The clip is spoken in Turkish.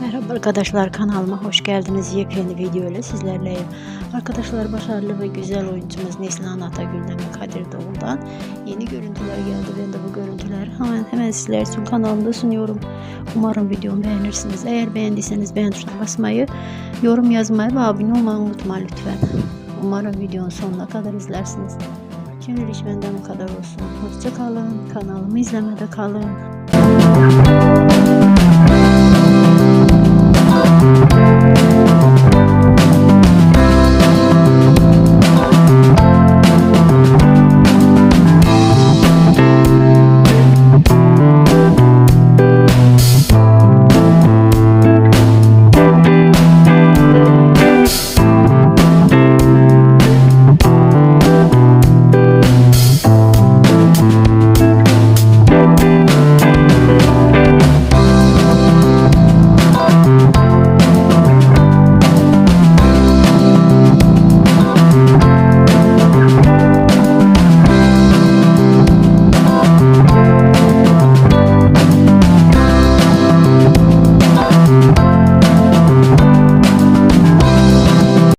Merhaba arkadaşlar kanalıma hoş geldiniz. Yepyeni video ile sizlerleyim. Arkadaşlar başarılı ve güzel oyuncumuz Neslihan Atagül'den ve Kadir Doğul'dan yeni görüntüler geldi. Ben de bu görüntüler hemen, hemen sizler için kanalımda sunuyorum. Umarım videomu beğenirsiniz. Eğer beğendiyseniz beğen tuşuna basmayı, yorum yazmayı ve abone olmayı unutma lütfen. Umarım videonun sonuna kadar izlersiniz. Şimdilik benden bu kadar olsun. Hoşçakalın. Kanalımı izlemede kalın.